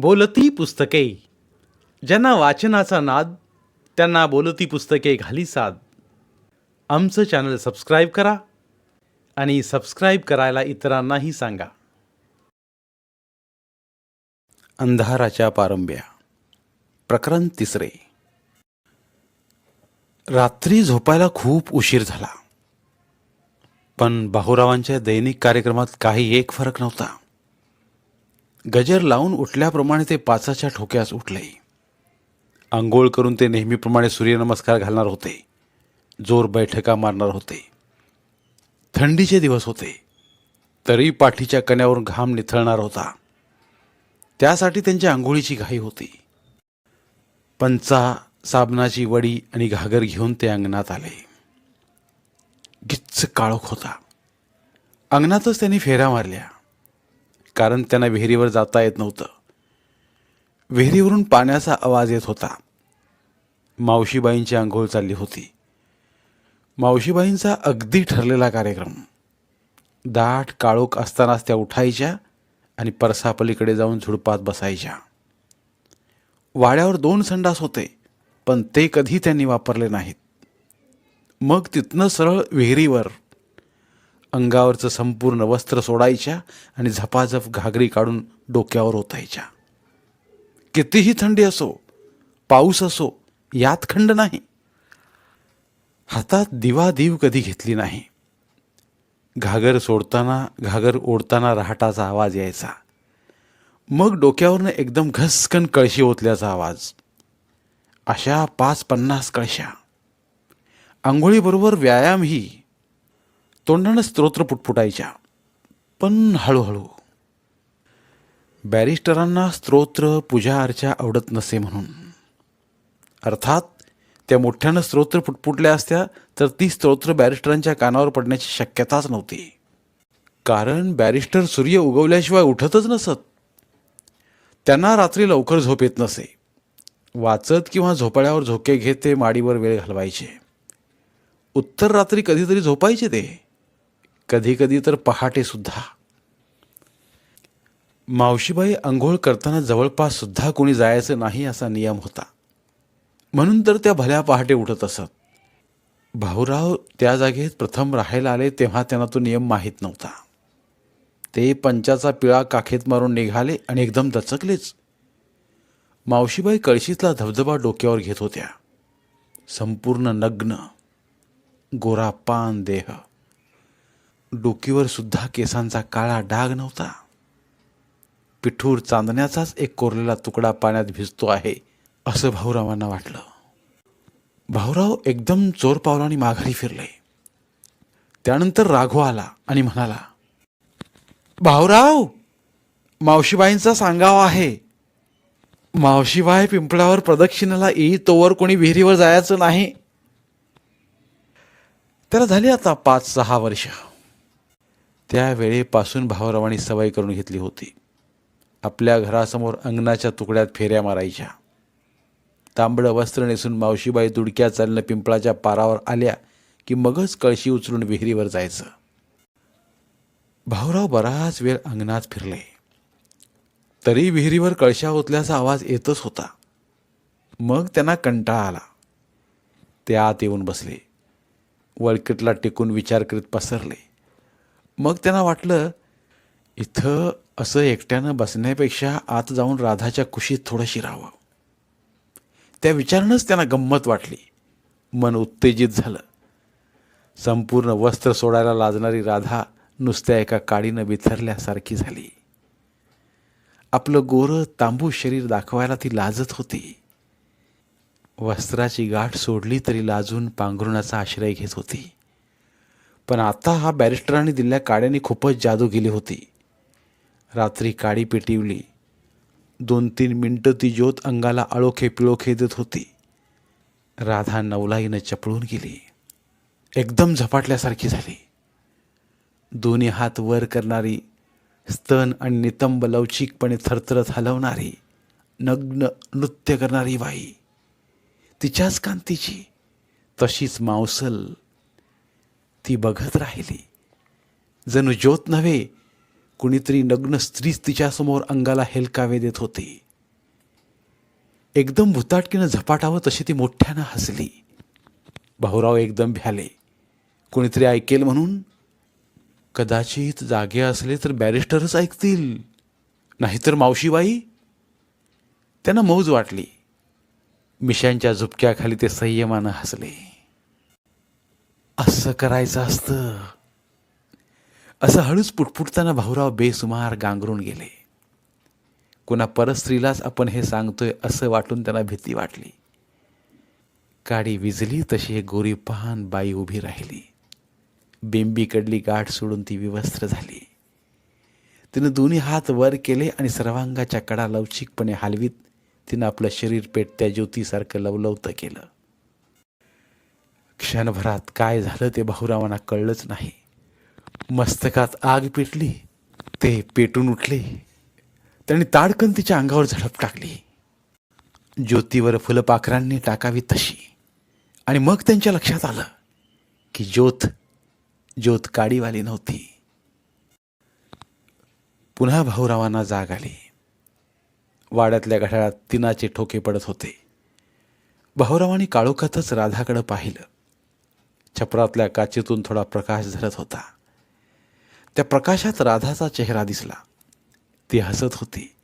बोलती पुस्तके. ज्यांना वाचनाचा नाद त्यांना बोलती पुस्तके घाली साद. आमचं चॅनल सबस्क्राईब करा आणि सबस्क्राईब करायला इतरांनाही सांगा. अंधाराच्या पारंब्या. प्रकरण तिसरे. रात्री झोपायला खूप उशीर झाला. पण बाहुरावांच्या दैनिक कार्यक्रमात काही एक फरक नव्हता. गजर लावून उठल्याप्रमाणे ते पाचाच्या ठोक्यास उठले. आंघोळ करून ते नेहमीप्रमाणे सूर्यनमस्कार घालणार होते. जोर बैठका मारणार होते. थंडीचे दिवस होते. तरी पाठीच्या कण्यावरून घाम निथळणार होता. त्यासाठी त्यांच्या आंघोळीची घाई होती. पंचा साबणाची वडी आणि घागर घेऊन ते अंगणात आले. गिच्च काळोख होता. अंगणातच त्यांनी फेऱ्या मारल्या. कारण त्यांना विहिरीवर जाता येत नव्हतं. विहिरीवरून पाण्याचा आवाज येत होता. मावशीबाईंची आंघोळ चालली होती. मावशीबाईंचा अगदी ठरलेला कार्यक्रम. दाट काळोख असतानाच त्या उठायच्या आणि परसापलीकडे जाऊन झुडपात बसायच्या. वाड्यावर दोन संडास होते पण ते कधी त्यांनी वापरले नाहीत. मग तिथनं सरळ विहिरीवर अंगावरचं संपूर्ण वस्त्र सोडायच्या आणि झपाझप घागरी काढून डोक्यावर ओतायच्या. कितीही थंडी असो पाऊस असो यात खंड नाही. हातात दिवादीव कधी घेतली नाही. घागर सोडताना घागर ओढताना रहाटाचा आवाज यायचा. मग डोक्यावरनं एकदम घसकन कळशी ओतल्याचा आवाज. अशा पाच पन्नास कळशा आंघोळीबरोबर व्यायामही तोंडानं स्तोत्र पुटपुटायच्या. पण हळूहळू. बॅरिस्टरांना स्तोत्र पूजा अर्चा आवडत नसे म्हणून. अर्थात त्या मोठ्यानं स्तोत्र पुटपुटल्या असत्या तर ती स्तोत्र बॅरिस्टरांच्या कानावर पडण्याची शक्यताच नव्हती. कारण बॅरिस्टर सूर्य उगवल्याशिवाय उठतच नसत. त्यांना रात्री लवकर झोप येत नसे. वाचत किंवा झोपाळ्यावर झोके घेत ते माडीवर वेळ घालवायचे. उत्तर रात्री कधीतरी झोपायचे ते. कधीकधी तर पहाटेसुद्धा मावशीबाई आंघोळ करताना जवळपास सुद्धा कोणी जायचं नाही असा नियम होता. म्हणून तर त्या भल्या पहाटे उठत असत. भाऊराव त्या जागेत प्रथम राहायला आले तेव्हा त्यांना तो नियम माहीत नव्हता. ते पंचाचा पिळा काखेत मारून निघाले आणि एकदम दचकलेच. मावशीबाई कळशीतला धबधबा डोक्यावर घेत होत्या. संपूर्ण नग्न गोरा पान देह डोकीवर सुद्धा केसांचा काळा डाग नव्हता. पिठूर चांदण्याचाच एक कोरलेला तुकडा पाण्यात भिजतो आहे असं भाऊरावांना वाटलं. भाऊराव एकदम चोर पावलांनी माघारी फिरले. त्यानंतर राघव आला आणि म्हणाला भाऊराव मावशीबाईंचा सांगाव आहे. मावशीबाई पिंपळावर प्रदक्षिणेला येई तोवर कोणी विहिरीवर जायचं नाही. त्याला झाली आता पाच सहा वर्ष. त्या वेळेपासून भाऊरावांनी सवय करून घेतली होती. आपल्या घरासमोर अंगणाच्या तुकड्यात फेऱ्या मारायच्या. तांबडं वस्त्र नेसून मावशीबाई दुडक्या चालणं पिंपळाच्या पारावर आल्या की मगच कळशी उचलून विहिरीवर जायचं. भाऊराव बराच वेळ अंगणात फिरले. तरी विहिरीवर कळशा ओतल्याचा आवाज येतच होता. मग त्यांना कंटाळा आला. ते आत येऊन बसले. वळकटला टेकून विचार करीत पसरले. मग त्यांना वाटलं इथं असं एकट्यानं बसण्यापेक्षा आत जाऊन राधाच्या कुशीत थोडं शिरावं त्या विचारानंच त्यांना गंमत वाटली. मन उत्तेजित झालं. संपूर्ण वस्त्र सोडायला लाजणारी राधा नुसत्या एका काडीनं बिथरल्यासारखी झाली. आपलं गोरं तांबू शरीर दाखवायला ती लाजत होती. वस्त्राची गाठ सोडली तरी लाजून पांघरुणाचा आश्रय घेत होती. पण आता हा बॅरिस्टरांनी दिलेल्या काड्याने खूपच जादू केली होती. रात्री काडी पेटिवली. दोन तीन मिनटं ती ज्योत अंगाला आळोखे पिळोखे देत होती. राधा नवलाईनं चपळून गेली. एकदम झपाटल्यासारखी झाली. दोन्ही हात वर करणारी स्तन आणि नितंब लवचिकपणे थरथरत हलवणारी नग्न नृत्य करणारी बाई. तिच्याच कांतीची. तशीच मांसल ती बघत राहिली. जणू ज्योत नव्हे कुणीतरी नग्न स्त्रीच तिच्यासमोर अंगाला हेलकावे देत होती. एकदम भुताटकीनं झपाटावं तशी ती मोठ्यानं हसली. भाऊराव एकदम भ्याले. कोणीतरी ऐकेल म्हणून कदाचित जागे असले तर बॅरिस्टरच ऐकतील. नाहीतर मावशीबाई. त्यांना मौज वाटली. मिशांच्या झुपक्याखाली ते संयमानं हसले. असं करायचं असतं. असं हळूच पुटपुटताना भाऊराव बेसुमार गांगरून गेले. कुणा परस्त्रीलाच आपण हे सांगतोय असं वाटून त्यांना भीती वाटली. काडी विजली तशी एक गोरी पहान बाई उभी राहिली. बिंबीकडली गाठ सोडून ती विवस्त्र झाली. तिनं दोन्ही हात वर केले आणि सर्वांगाच्या कडा लवचिकपणे हलवीत तिनं आपलं शरीर पेटत्या ज्योतीसारखं लवलवतं केलं. क्षणभरात काय झालं ते भाऊरावांना कळलंच नाही. मस्तकात आग पेटली ते पेटून उठले. त्यांनी ताडकन तिच्या अंगावर झडप टाकली. ज्योतीवर फुलपाखरांनी टाकावी तशी. आणि मग त्यांच्या लक्षात आलं की ज्योत ज्योत काडीवाली नव्हती. पुन्हा भाऊरावांना जाग आली. वाड्यातल्या घड्याळात तिनाचे ठोके पडत होते. भाऊरावांनी काळोखातच राधाकडं पाहिलं. छपरातल्या काचेतून थोडा प्रकाश झरत होता. त्या प्रकाशात राधाचा चेहरा दिसला. ती हसत होती.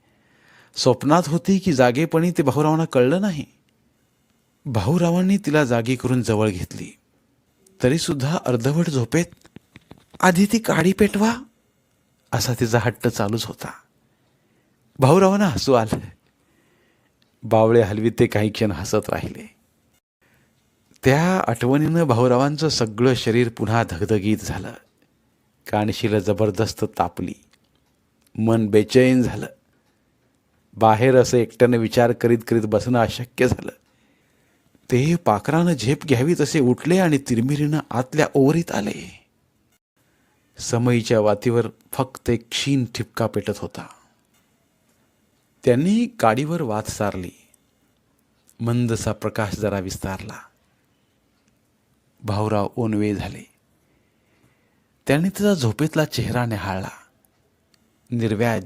स्वप्नात होती की जागेपणी ते भाऊरावांना कळलं नाही. भाऊरावांनी तिला जागी करून जवळ घेतली. तरीसुद्धा अर्धवट झोपेत आधी ती काडी पेटवा असा तिचा हट्ट चालूच होता. भाऊरावांना हसू आलं. बावळे हलवीत ते काही क्षण हसत राहिले. त्या आठवणीनं भाऊरावांचं सगळं शरीर पुन्हा धगधगीत झालं. कानशिला जबरदस्त तापली. मन बेचैन झालं. बाहेर असं एकट्यानं विचार करीत करीत बसणं अशक्य झालं. ते पाखरानं झेप घ्यावी तसे उठले आणि तिरमिरीनं आतल्या ओवरीत आले. समईच्या वातीवर फक्त एक क्षीण ठिपका पेटत होता. त्यांनी काडीवर वात सारली. मंदसा प्रकाश जरा विस्तारला. भाऊराव ओनवे झाले. त्याने तिचा झोपेतला चेहरा निहाळला. निर्व्याज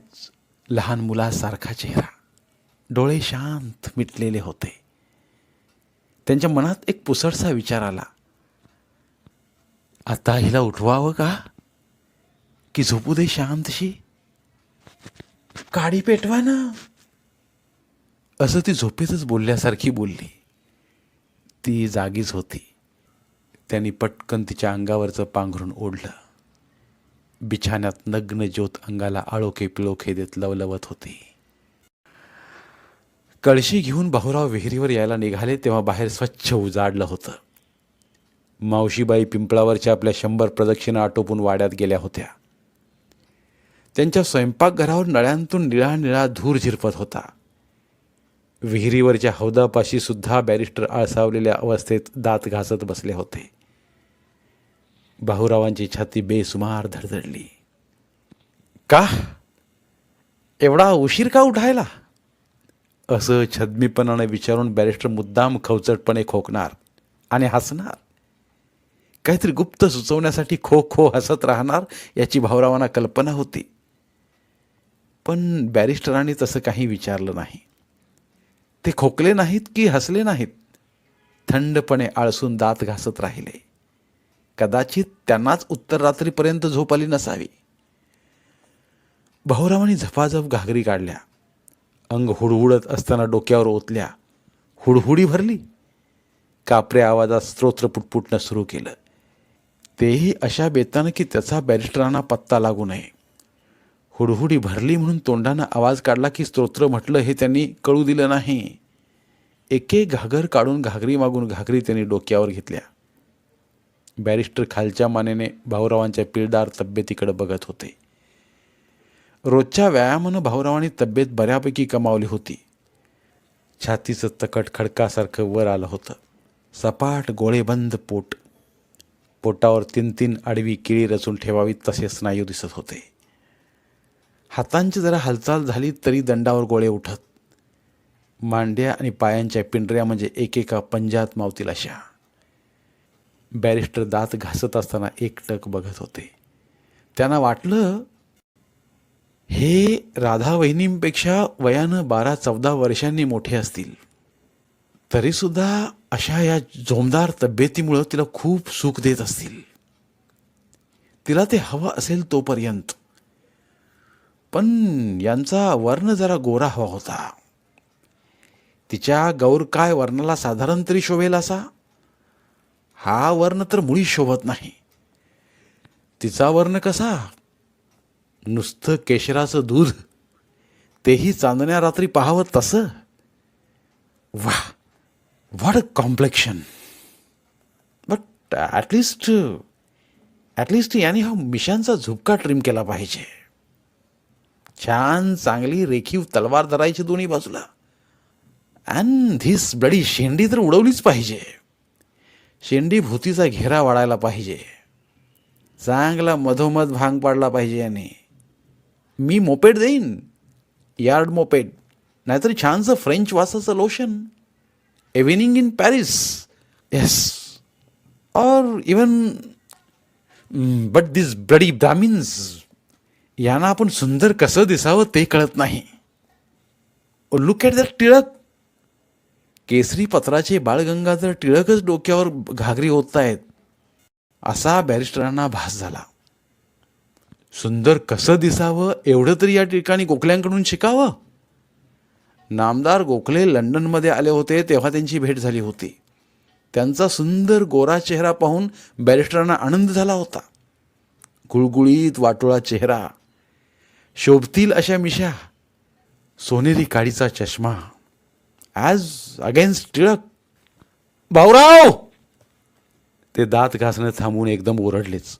लहान मुलासारखा चेहरा. डोळे शांत मिटलेले होते. त्यांच्या मनात एक पुसटसा विचार आला. आता हिला उठवावं का? की झोपू दे शांतशी? काडी पेटवा ना. असं ती झोपेतच बोलल्यासारखी बोलली. ती जागीच होती. त्यांनी पटकन तिच्या अंगावरचं पांघरून ओढलं. बिछाण्यात नग्न ज्योत अंगाला आळोखे पिळोखे देत लवलवत होती. कळशी घेऊन भाऊराव विहिरीवर यायला निघाले तेव्हा बाहेर स्वच्छ उजाडलं होतं. मावशीबाई पिंपळावरच्या आपल्या शंभर प्रदक्षिणा आटोपून वाड्यात गेल्या होत्या. त्यांच्या स्वयंपाकघरावर नळ्यांतून निळा निळा धूर झिरपत होता. विहिरीवरच्या हौदापाशी सुद्धा बॅरिस्टर आळसावलेल्या अवस्थेत दात घासत बसले होते. भाऊरावांची छाती बेसुमार धडधडली. का? एवढा उशीर का उठायला? असं छदमीपणाने विचारून बॅरिस्टर मुद्दाम खवचटपणे खोकणार आणि हसणार. काहीतरी गुप्त सुचवण्यासाठी खो खो हसत राहणार याची भाऊरावांना कल्पना होती. पण बॅरिस्टरांनी तसं काही विचारलं नाही. ते खोकले नाहीत की हसले नाहीत? थंडपणे आळसून दात घासत राहिले. कदाचित त्यांनाच उत्तर रात्रीपर्यंत झोप आली नसावी. भाऊरावांनी झपाझप घागरी काढल्या. अंग हुडहुडत असताना डोक्यावर ओतल्या. हुडहुडी भरली. कापऱ्या आवाजात स्तोत्र पुटपुटणं सुरू केलं. तेही अशा बेतानं की त्याचा बॅरिस्टरांना पत्ता लागू नये. हुडहुडी भरली म्हणून तोंडानं आवाज काढला की स्तोत्र म्हटलं हे त्यांनी कळू दिलं नाही. एक एक घागर काढून घागरी मागून घागरी त्यांनी डोक्यावर घेतल्या. बॅरिस्टर खालच्या मानेने भाऊरावांच्या पिळदार तब्येतीकडे बघत होते. रोजच्या व्यायामानं भाऊरावांनी तब्येत बऱ्यापैकी कमावली होती. छातीचं तकट खडकासारखं वर आलं होतं. सपाट गोळेबंद पोट. पोटावर तीन तीन आडवी किळी रचून ठेवावीत तसे स्नायू दिसत होते. हातांची जरा हालचाल झाली तरी दंडावर गोळे उठत. मांड्या आणि पायांच्या पिंढऱ्या म्हणजे एकेका पंजात मावतील अशा. बॅरिस्टर दात घासत असताना एकटक बघत होते. त्यांना वाटलं हे राधा वहिनींपेक्षा वयानं बारा चौदा वर्षांनी मोठे असतील. तरीसुद्धा अशा या जोमदार तब्येतीमुळं तिला खूप सुख देत असतील. तिला ते हवं असेल तोपर्यंत. पण यांचा वर्ण जरा गोरा हवा होता. तिच्या गौर काय वर्णाला साधारण तरी शोभेल असा? हा वर्ण तर मुळी शोभत नाही. तिचा वर्ण कसा? नुसतं केशराचं दूध तेही चांदण्या रात्री पाहावं तसं? वा what a complexion but at least at least याने हा मिशांचा झुपका ट्रिम केला पाहिजे. छान चांगली रेखीव तलवार धरायची दोन्ही बाजूला. अँड धिस ब्लडी शेंडी तर उडवलीच पाहिजे. शेंडी भूतीचा घेरा वाढायला पाहिजे. चांगला मधोमध भांग पाडला पाहिजे याने. मी मोपेड देईन. Yard moped. नाहीतर छानसं French वासाचं lotion. Evening in Paris yes or even but this bloody Brahmins यांना आपण सुंदर कसं दिसावं ते कळत नाही. Look at that Tilak Kesari पत्राचे बाळगंगाधर टिळकच डोक्यावर घागरी होत आहेत असा बॅरिस्टरांना भास झाला. सुंदर कसं दिसावं एवढं तरी या ठिकाणी गोखल्यांकडून शिकावं? नामदार गोखले लंडनमध्ये आले होते तेव्हा त्यांची भेट झाली होती. त्यांचा सुंदर गोरा चेहरा पाहून बॅरिस्टरांना आनंद झाला होता. गुळगुळीत वाटोळा चेहरा शोभतील अशा मिशा सोनेरी काडीचा चष्मा. ॲज अगेन्स्ट टिळक भाऊराव ते दात घासणं थांबून एकदम ओरडलेच.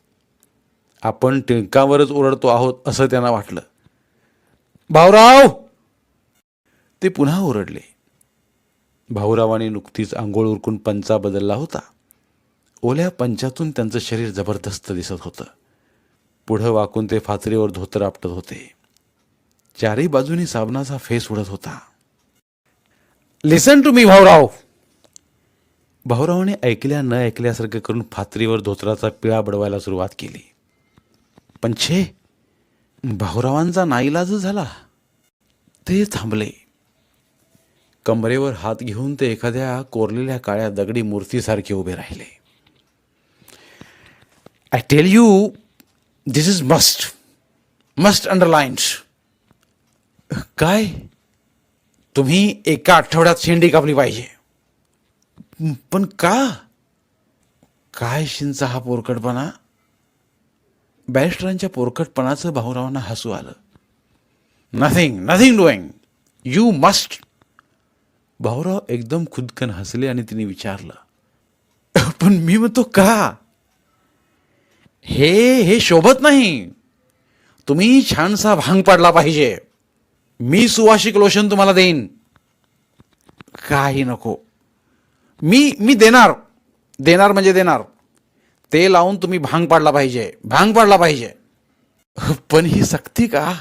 आपण टिळकावरच ओरडतो आहोत असं त्यांना वाटलं. भाऊराव ते पुन्हा ओरडले. भाऊरावाने नुकतीच आंघोळ उरकून पंचा बदलला होता. ओल्या पंचातून त्यांचं शरीर जबरदस्त दिसत होतं. पुढं वाकून ते फातरीवर धोतर आपटत होते. चारही बाजूनी साबणाचा फेस उडत होता. लिसन टू मी भाऊराव भाऊरावाने ऐकल्या न ऐकल्यासारखं करून फातरीवर धोतराचा पिळा बडवायला सुरुवात केली. पण छे भाऊरावांचा नाईलाज झाला. ते थांबले. कमरेवर हात घेऊन ते एखाद्या कोरलेल्या काळ्या दगडी मूर्तीसारखे उभे राहिले. I tell you this is must must underlined काय? तुम्ही एका आठवड्यात शेंडी कापली पाहिजे. पण का? काय शिंचा हा पोरकटपणा? बॅरिस्टरांच्या पोरकटपणाचं भाऊरावांना हसू आलं. Nothing nothing doing you must Bhaurao एकदम खुदकन हसले आणि तिने विचारलं पण मी म्हणतो का? हे हे शोभत नाही. तुम्ही छानसा भांग पाडला पाहिजे. मी सुवासिक लोशन तुम्हाला देईन. काही नको. मी मी देणार. देणार म्हणजे देणार. ते लावून तुम्ही भांग पाडला पाहिजे. भांग पाडला पाहिजे. पण ही सक्ती का?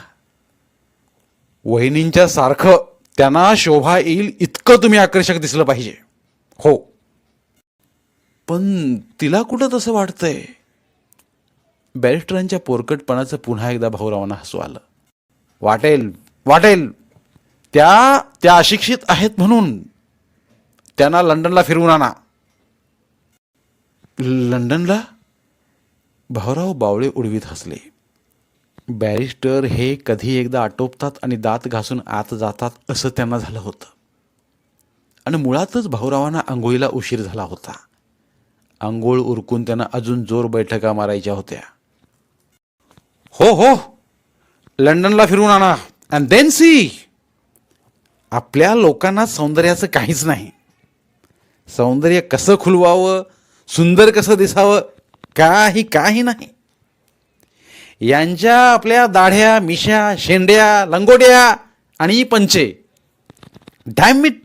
वहिनींच्या सारखं त्यांना शोभा येईल इतकं तुम्ही आकर्षक दिसलं पाहिजे. हो. पण तिला कुठं तसं वाटतंय? बॅरिस्टरांच्या पोरकटपणाचं पुन्हा एकदा भाऊरावांना हसू आलं. वाटेल. वाटेल. त्या त्या अशिक्षित आहेत म्हणून त्यांना लंडनला फिरवून आणा. लंडनला भाऊराव बावळे उडवीत हसले. बॅरिस्टर हे कधी एकदा आटोपतात आणि दात घासून आत जातात असं त्यांना झालं होतं. आणि मुळातच भाऊरावांना आंघोळीला उशीर झाला होता. आंघोळ उरकून त्यांना अजून जोर बैठका मारायच्या होत्या. हो हो. लंडनला फिरून आणा. अँड देन सी आपल्या लोकांना सौंदर्याचं काहीच नाही. सौंदर्य कसं खुलवावं सुंदर कसं दिसावं काही काही नाही. यांच्या आपल्या दाढ्या मिशा शेंड्या लंगोट्या आणि पंचे. डॅमिट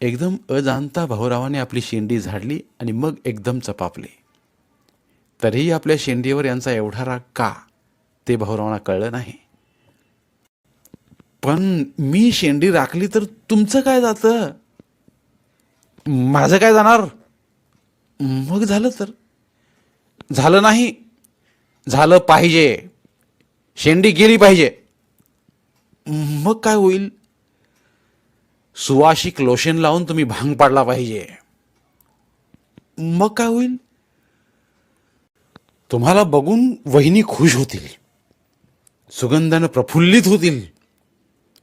एकदम अजाणता भाऊरावाने आपली शेंडी झाडली आणि मग एकदम चपापली. तरीही आपल्या शेंडीवर यांचा एवढा राग का? ते भाऊरावांना कळलं नाही. पण मी शेंडी राखली तर तुमचं काय जातं? माझं काय जाणार? मग झालं तर? झालं नाही. झालं पाहिजे. शेंडी गेली पाहिजे. मग काय होईल? सुवाशिक लोशन लावून तुम्ही भांग पाडला पाहिजे. मग काय होईल? तुम्हाला बघून वहिनी खुश होतील. सुगंधानं प्रफुल्लित होतील.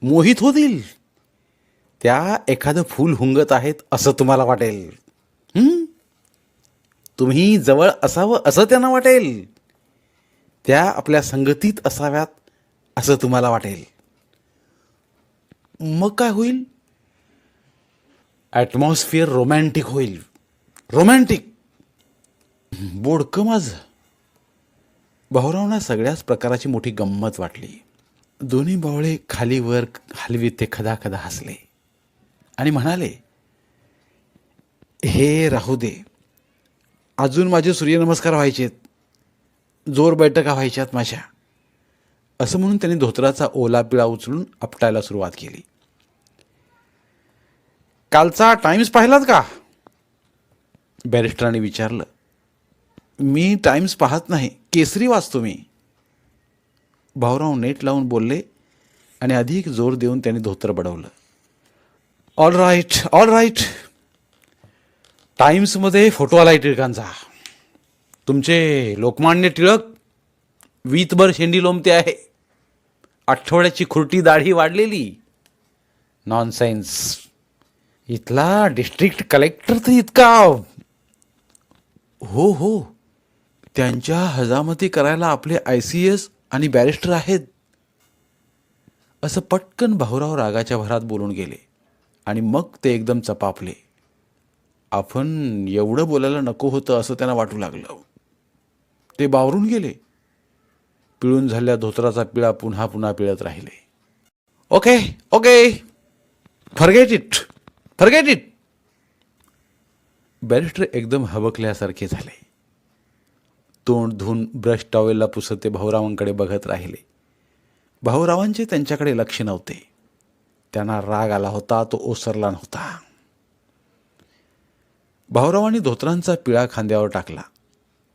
मोहित होतील. त्या एखादं फूल हुंगत आहेत असं तुम्हाला वाटेल. तुम्ही जवळ असावं असं त्यांना वाटेल. त्या आपल्या संगतीत असाव्यात असं तुम्हाला वाटेल. मग काय होईल? ॲटमॉस्फिअर रोमॅन्टिक होईल. रोमॅन्टिक बोडकं माझं. भाऊरावना सगळ्याच प्रकाराची मोठी गंमत वाटली. दोन्ही बावळे खाली वर हलवीत ते खदा खदा हसले. आणि म्हणाले हे राहू दे. अजून माझे सूर्यनमस्कार व्हायचेत जोर बैठका व्हायच्यात माझ्या. असं म्हणून त्यांनी धोत्राचा ओला पिळा उचलून आपटायला सुरुवात केली. कालचा टाइम्स पाहिलात का? बॅरिस्टरांनी विचारलं. मी टाइम्स पाहत नाही. केसरी वाचतो मी. भाऊराव नेट लावून बोलले आणि अधिक जोर देऊन त्यांनी धोतर बडवलं. ऑल राईट ऑल राईट टाइम्समध्ये फोटो आलाय टिळकांचा. तुमचे लोकमान्य टिळक वीतभर शेंडी लोंबते आहे. आठवड्याची खुरटी दाढी वाढलेली. नॉनसेन्स इथला डिस्ट्रिक्ट कलेक्टर तर इतका. हो हो. त्यांच्या हजामती करायला आपले आय सी एस आणि बॅरिस्टर आहेत. असं पटकन भाऊराव रागाच्या भरात बोलून गेले आणि मग ते एकदम चपापले. आपण एवढं बोलायला नको होतं असं त्यांना वाटू लागलं. ते बावरून गेले. पिळून झाल्या धोत्राचा पिळा पुन्हा पुन्हा पिळत राहिले. Okay okay. Forget it forget it barrister एकदम हबकल्यासारखे झाले. तोंड धुवून ब्रश टॉवेलला पुसत ते भाऊरावांकडे बघत राहिले. भाऊरावांचे त्यांच्याकडे लक्ष नव्हते. त्यांना राग आला होता तो ओसरला नव्हता. भाऊरावांनी धोत्रांचा पिळा खांद्यावर टाकला.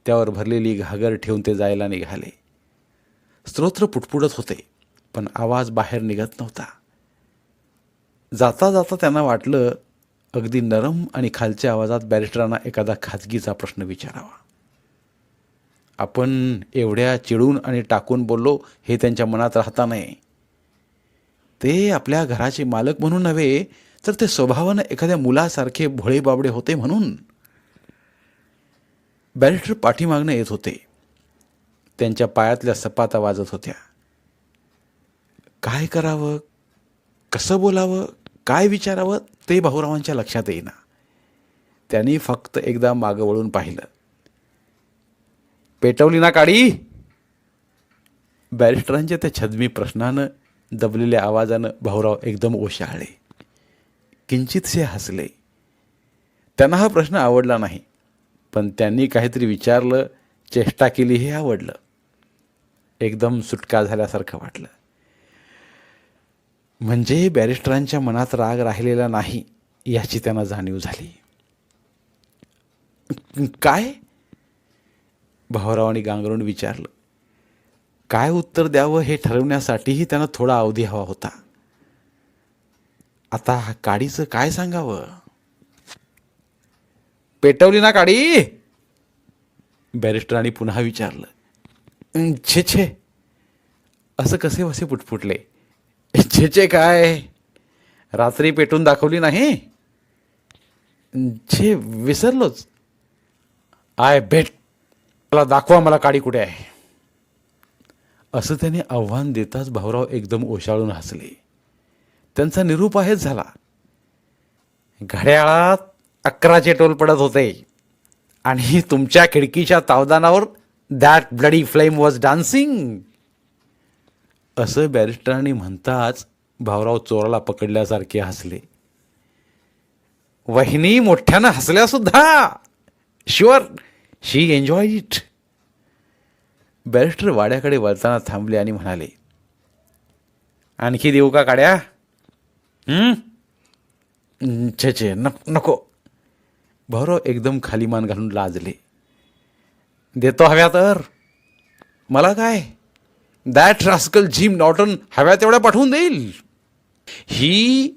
त्यावर भरलेली घागर ठेवून ते जायला निघाले. स्तोत्र पुटपुटत होते पण आवाज बाहेर निघत नव्हता. जाता जाता त्यांना वाटलं अगदी नरम आणि खालच्या आवाजात बॅरिस्टरांना एखादा खाजगीचा प्रश्न विचारावा. आपण एवढ्या चिडून आणि टाकून बोललो हे त्यांच्या मनात राहता नये ते आपल्या घराचे मालक म्हणून नव्हे तर ते स्वभावानं एखाद्या मुलासारखे भोळे बाबडे होते म्हणून. बॅरिस्टर पाठीमागनं येत होते. त्यांच्या पायातल्या सपाता वाजत होत्या. काय करावं? कसं बोलावं? काय विचारावं? ते भाऊरावांच्या लक्षात येईना. त्यांनी फक्त एकदा मागं वळून पाहिलं. पेटवली ना काडी. बॅरिस्टरांच्या त्या छदमी प्रश्नानं दबलेल्या आवाजानं भाऊराव एकदम ओशाळले. किंचितसे हसले. त्यांना हा प्रश्न आवडला नाही पण त्यांनी काहीतरी विचारलं चेष्टा केली हे आवडलं. एकदम सुटका झाल्यासारखं वाटलं. म्हणजे बॅरिस्टरांच्या मनात राग राहिलेला नाही याची त्यांना जाणीव झाली. काय? भाऊरावांनी गांगरून विचारलं काय उत्तर द्यावं हे ठरवण्यासाठीही त्यांना थोडा अवधी हवा होता. आता काडीचं काय सांगावं? पेटवली ना काडी. बॅरिस्टरांनी पुन्हा विचारलं छे छे. असं कसे वसे पुटपुटले? छे छे काय? रात्री पेटून दाखवली नाही? छे विसरलोच. आय भेट मला दाखवा मला काडी कुठे आहे. असं त्याने आव्हान देताच भाऊराव एकदम ओशाळून हसले. त्यांचा निरूप आहेच झाला. घड्याळात अकराचे टोल पडत होते. आणि तुमच्या खिडकीच्या तावदानावर that bloody flame was dancing असं बॅरिस्टरांनी म्हणताच भाऊराव चोराला पकडल्यासारखे हसले. वहिनी मोठ्यानं हसल्या सुद्धा. Sure she enjoy it barrister वाड्याकडे वळताना थांबले आणि म्हणाले आणखी देऊ का काड्या? छे छे नक नको. भाऊराव एकदम खाली मान घालून लाजले. देतो हव्या तर. मला काय? दॅट रास्कल जिम नॉटन हव्या तेवढ्या पाठवून देईल. He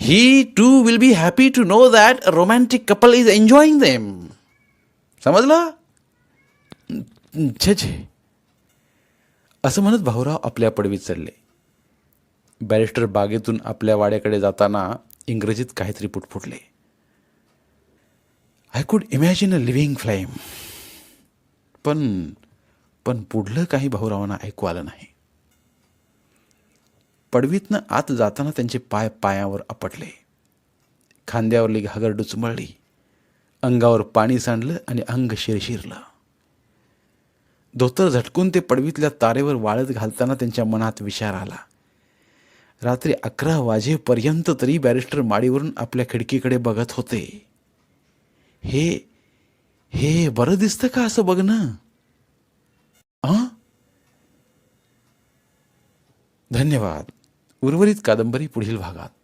he too will be happy to know that romantic couple is enjoying them समजलं? छे छे. असं म्हणत भाऊराव आपल्या पडवीत चढले. बॅरिस्टर बागेतून आपल्या वाड्याकडे जाताना इंग्रजीत काहीतरी पुटफुटले I could imagine a living flame पण पण पुढलं काही भाऊरावांना ऐकू आलं नाही. पडवीतनं आत जाताना त्यांचे पाय पायावर आपटले. खांद्यावरली घागर डुचमळली अंगावर पाणी सांडलं आणि अंग शिरशिरलं धोतर झटकून ते पडवीतल्या तारेवर वाळत घालताना त्यांच्या मनात विचार आला. रात्री अकरा वाजेपर्यंत तरी बॅरिस्टर माडीवरून आपल्या खिडकीकडे बघत होते. हे हे बरं दिसतं का असं बघणं? आ? धन्यवाद. उर्वरित कादंबरी पुढील भागात.